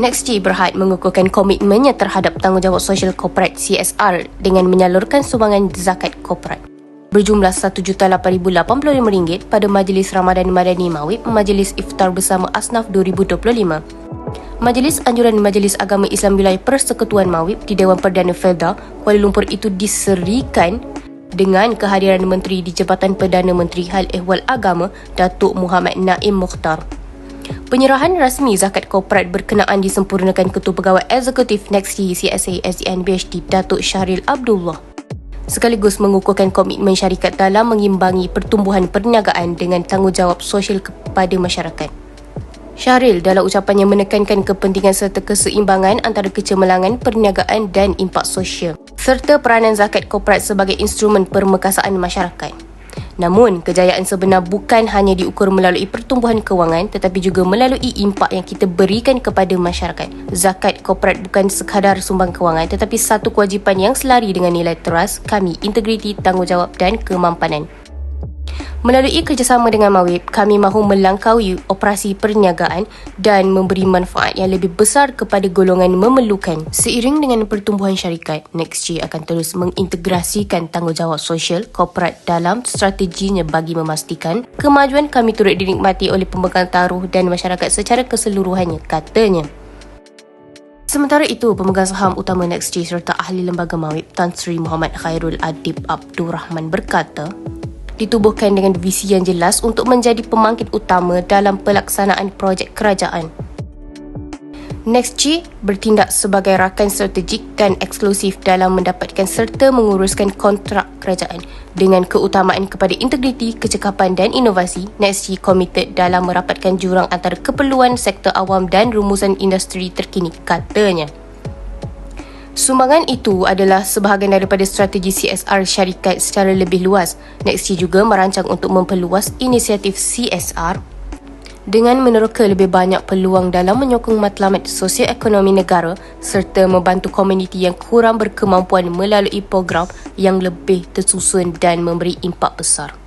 NextG berhad mengukuhkan komitmennya terhadap tanggungjawab sosial korporat CSR dengan menyalurkan sumbangan zakat korporat berjumlah RM1,885 pada Majlis Ramadan Madani Mawib Majlis Iftar Bersama Asnaf 2025. Majlis Anjuran Majlis Agama Islam Wilayah Persekutuan Mawib di Dewan Perdana Felda Kuala Lumpur itu diserikan dengan kehadiran Menteri di Jabatan Perdana Menteri Hal Ehwal Agama Datuk Muhammad Naim Mukhtar. Penyerahan rasmi zakat korporat berkenaan disempurnakan Ketua Pegawai Eksekutif NEXT CSA SDN BHD Datuk Syahril Abdullah sekaligus mengukuhkan komitmen syarikat dalam mengimbangi pertumbuhan perniagaan dengan tanggungjawab sosial kepada masyarakat. Syahril dalam ucapannya menekankan kepentingan serta keseimbangan antara kecemerlangan perniagaan dan impak sosial serta peranan zakat korporat sebagai instrumen permekasaan masyarakat. Namun, kejayaan sebenar bukan hanya diukur melalui pertumbuhan kewangan tetapi juga melalui impak yang kita berikan kepada masyarakat. Zakat korporat bukan sekadar sumbang kewangan tetapi satu kewajipan yang selari dengan nilai teras kami, integriti, tanggungjawab dan kemampanan. Melalui kerjasama dengan Mawib, kami mahu melangkaui operasi perniagaan dan memberi manfaat yang lebih besar kepada golongan memerlukan. Seiring dengan pertumbuhan syarikat, NextG akan terus mengintegrasikan tanggungjawab sosial korporat dalam strateginya bagi memastikan kemajuan kami turut dinikmati oleh pemegang taruh dan masyarakat secara keseluruhannya, katanya. Sementara itu, pemegang saham utama NextG serta ahli lembaga Mawib Tan Sri Muhammad Khairul Adib Abdul Rahman berkata, ditubuhkan dengan visi yang jelas untuk menjadi pemangkit utama dalam pelaksanaan projek kerajaan. NextG bertindak sebagai rakan strategik dan eksklusif dalam mendapatkan serta menguruskan kontrak kerajaan. Dengan keutamaan kepada integriti, kecekapan dan inovasi, NextG komited dalam merapatkan jurang antara keperluan sektor awam dan rumusan industri terkini, katanya. Sumbangan itu adalah sebahagian daripada strategi CSR syarikat secara lebih luas. Nextg juga merancang untuk memperluas inisiatif CSR dengan meneroka lebih banyak peluang dalam menyokong matlamat sosioekonomi negara serta membantu komuniti yang kurang berkemampuan melalui program yang lebih tersusun dan memberi impak besar.